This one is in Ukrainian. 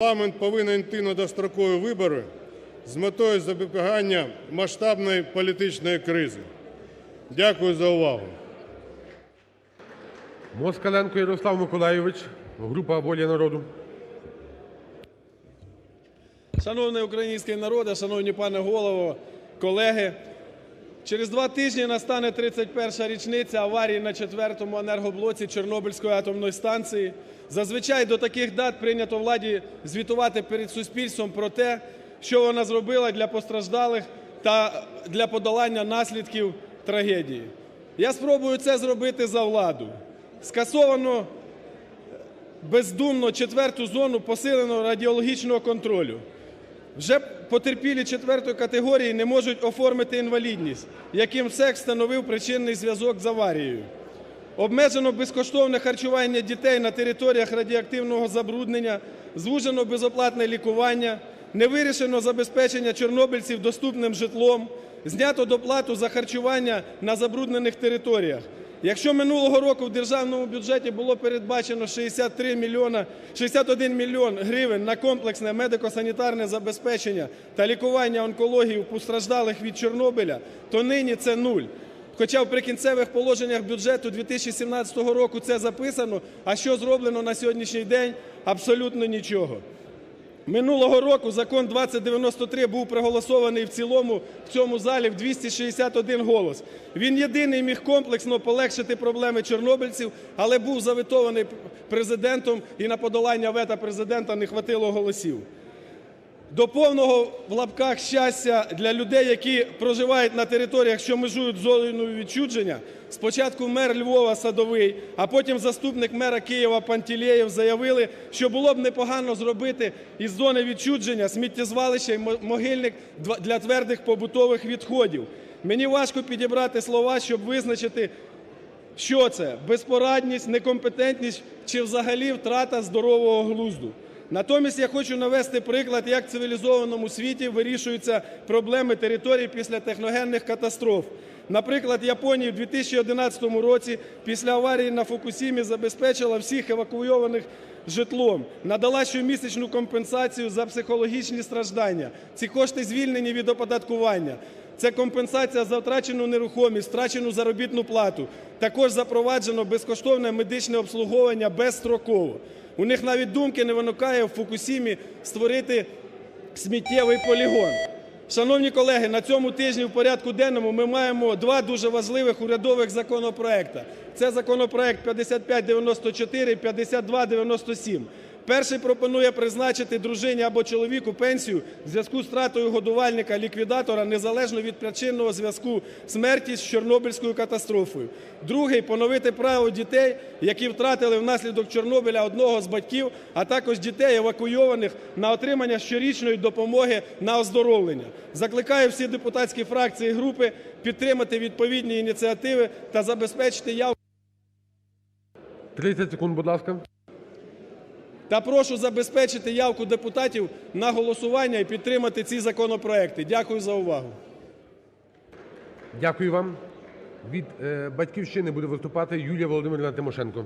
Парламент повинен йти на дострокові вибори з метою запобігання масштабної політичної кризи. Дякую за увагу. Москаленко Ярослав Миколайович, група «Воля народу». Шановний український народе, шановні пане голово, колеги, через два тижні настане 31-ша річниця аварії на четвертому енергоблоці Чорнобильської атомної станції. Зазвичай до таких дат прийнято владі звітувати перед суспільством про те, що вона зробила для постраждалих та для подолання наслідків трагедії. Я спробую це зробити за владу. Скасовано бездумно четверту зону посиленого радіологічного контролю. Вже потерпілі четвертої категорії не можуть оформити інвалідність, яким СЕК встановив причинний зв'язок з аварією. Обмежено безкоштовне харчування дітей на територіях радіоактивного забруднення, звужено безоплатне лікування, не вирішено забезпечення чорнобильців доступним житлом, знято доплату за харчування на забруднених територіях. Якщо минулого року в державному бюджеті було передбачено 63 мільйона, 61 мільйон гривень на комплексне медико-санітарне забезпечення та лікування онкології постраждалих від Чорнобиля, то нині це нуль. Хоча в прикінцевих положеннях бюджету 2017 року це записано, а що зроблено на сьогоднішній день? Абсолютно нічого. Минулого року закон 2093 був проголосований в цілому в цьому залі в 261 голос. Він єдиний міг комплексно полегшити проблеми чорнобильців, але був заветований Президентом і на подолання вета Президента не хватило голосів. До повного в лапках щастя для людей, які проживають на територіях, що межують з зоною відчудження, спочатку мер Львова Садовий, а потім заступник мера Києва Пантелєєв заявили, що було б непогано зробити із зони відчудження сміттєзвалище і могильник для твердих побутових відходів. Мені важко підібрати слова, щоб визначити, що це безпорадність, некомпетентність чи взагалі втрата здорового глузду. Натомість я хочу навести приклад, як в цивілізованому світі вирішуються проблеми територій після техногенних катастроф. Наприклад, Японія в 2011 році після аварії на Фукусімі забезпечила всіх евакуйованих житлом, надала щомісячну компенсацію за психологічні страждання. Ці кошти звільнені від оподаткування. Це компенсація за втрачену нерухомість, втрачену заробітну плату. Також запроваджено безкоштовне медичне обслуговування безстроково. У них навіть думки не виникає в Фукусімі створити сміттєвий полігон. Шановні колеги, на цьому тижні в порядку денному ми маємо два дуже важливих урядових законопроекти. Це законопроект 5594 і 5297. Перший пропонує призначити дружині або чоловіку пенсію в зв'язку з втратою годувальника ліквідатора незалежно від причинного зв'язку смерті з Чорнобильською катастрофою. Другий поновити право дітей, які втратили внаслідок Чорнобиля одного з батьків, а також дітей евакуйованих на отримання щорічної допомоги на оздоровлення. Закликаю всі депутатські фракції і групи підтримати відповідні ініціативи та забезпечити явку 30 секунд, будь ласка. Та прошу забезпечити явку депутатів на голосування і підтримати ці законопроекти. Дякую за увагу. Дякую вам. Від е, "Батьківщини" буде виступати Юлія Володимирівна Тимошенко.